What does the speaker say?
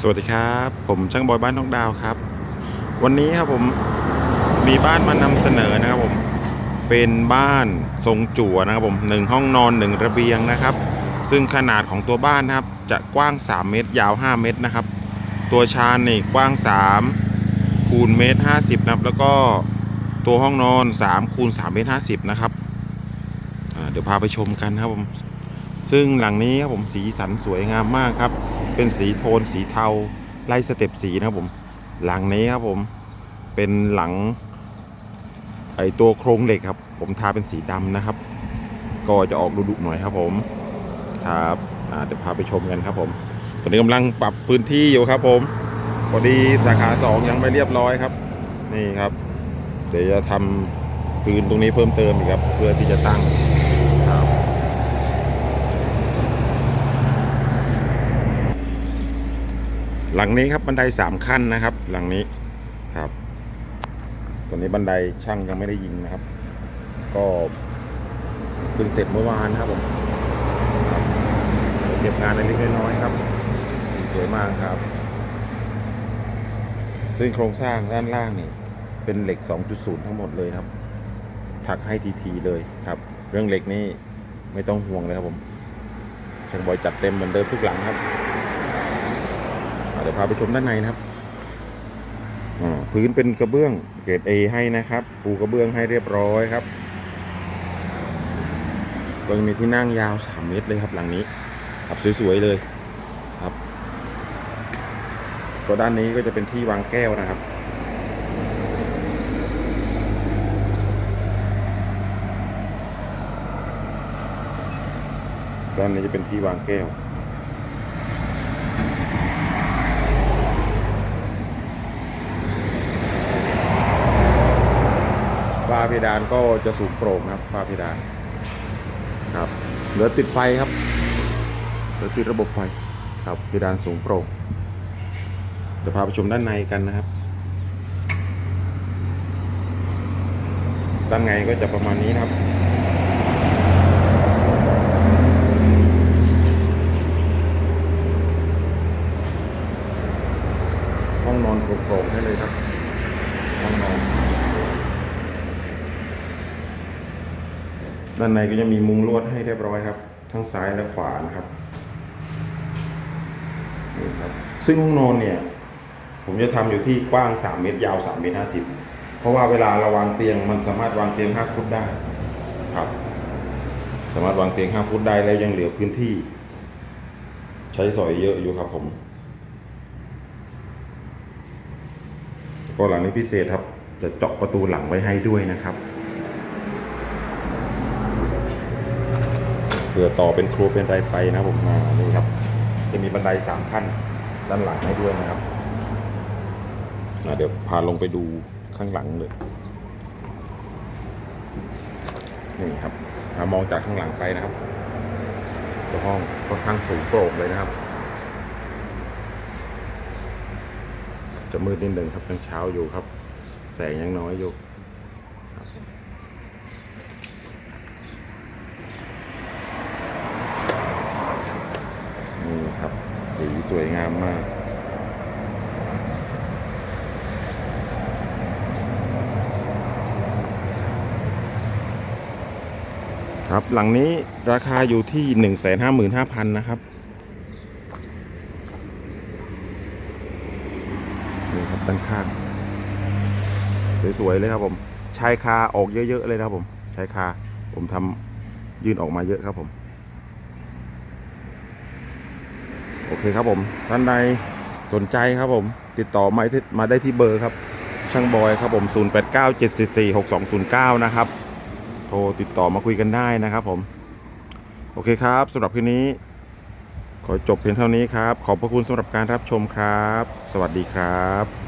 สวัสดีครับ ผมช่างบอยบ้านนอกดาวครับ วันนี้ครับผมมีบ้านมานำเสนอนะครับผมเป็นบ้านทรงจั่วนะครับผมหนึ่งห้องนอนหนึ่งระเบียงนะครับ ซึ่งขนาดของตัวบ้านนะครับจะกว้าง 3 เมตร ยาว 5 เมตรนะครับ ตัวชานนี่กว้าง 3 คูณเมตร 50นะครับแล้วก็ตัวห้องนอน 3 คูณ3เมตร 50 นะครับเดี๋ยวพาไปชมกันครับผมซึ่งหลังนี้ครับผมสีสันสวยงามมากครับ เป็นสีโทนสีเทาไล่สเต็ปสีนะครับผม หลังนี้ครับผมเป็นหลังไอตัวโครงเหล็กครับ ผมทาเป็นสีดำนะครับ ก็จะออกดุๆหน่อยครับผมครับอ่าเดี๋ยวพาไปชมกันครับผมตอนนี้กำลังปรับพื้นที่อยู่ครับผมพอดีสาขาสองยังไม่เรียบร้อยครับ นี่ครับ เดี๋ยวจะทำพื้นตรงนี้เพิ่มเติมอีกครับ เพื่อที่จะตั้งครับ หลังนี้ครับบันไดสามขั้นนะครับ หลังนี้ครับตอนนี้บันไดช่างยังไม่ได้ยิงนะครับ ก็เพิ่งเสร็จเมื่อวานครับผมเก็บงานเล็กน้อยครับสีสวยมากครับ ซึ่งโครงสร้างด้านล่างนี่เป็นเหล็ก 2.0 ทั้งหมดเลยครับ ถักให้ทีๆเลยครับ เรื่องเหล็กนี่ไม่ต้องห่วงเลยครับผมช่างบอยจัดเต็มเหมือนเดิมทุกหลังครับ ดี๋ยวพาไปชมด้านในนะครับอ่าพื้นเป็นกระเบื้องเกรด A ให้นะครับ ปูกระเบื้องให้เรียบร้อยครับก็จะมีที่นั่งยาว 3 เมตรเลยครับหลังนี้ครับสวยๆเลยครับ ก็ด้านนี้ก็จะเป็นที่วางแก้วนะครับด้านนี้จะเป็นที่วางแก้ว ฝ้าเพ ดานก็จะสูงโปร่งนะครับฝ้าเพดานครับเหลือติดไฟครับเหลือติดระบบไฟครับเพดานสูงโปร่งเดี๋ยวพาไปชมด้านในกันนะครับด้านในก็จะประมาณนี้นะครับ ห้องนอนโปร่งๆให้เลยครับ ห้องนอน ด้านในก็จะมีมุงลวดให้เรียบร้อยครับ ทั้งซ้ายและขวานะครับนี่ครับ ซึ่งห้องนอนเนี่ย ผมจะทำอยู่ที่กว้าง 3 เมตร ยาว 3 เมตร 50 เพราะว่าเวลาเราวางเตียงมันสามารถวางเตียง 5 ฟุตได้ครับ สามารถวางเตียง 5 ฟุตได้แล้วยังเหลือพื้นที่ ใช้สอยเยอะอยู่ครับผม ก็หลังนี้พิเศษครับ จะเจาะประตูหลังไว้ให้ด้วยนะครับ ผื่อต่อเป็นครัวเป็นไรไปนะผมมานี่ครับ จะมีบันไดสามขั้นด้านหลังให้ด้วยนะครับเดี๋ยวพาลงไปดูข้างหลังเลยนี่ครับพามองจากข้างหลังไปนะครับตัวห้องค่อนข้างสูงโปร่งเลยนะครับ จะมืดนิดหนึ่งครับยังเช้าอยู่ครับ แสงยังน้อยอยู่ครับนี่ครับ สวยงามมาก ครับหลังนี้ราคาอยู่ที่1 5 5 0 0 0นะครับนี่ครับด้านข้าง สวย ๆ เลยครับผม ชายคาออกเยอะ ๆ เลยนะครับผม ชายคาผมทำยื่นออกมาเยอะครับผม โอเคครับผมท่านใดสนใจครับผม ติดต่อมามาได้ที่เบอร์ครับ ช่างบอยครับผม 0897446209 นะครับ โทรติดต่อมาคุยกันได้นะครับผม โอเคครับสำหรับคลิปนี้ ขอจบเพียงเท่านี้ครับ ขอบพระคุณสำหรับการรับชมครับ สวัสดีครับ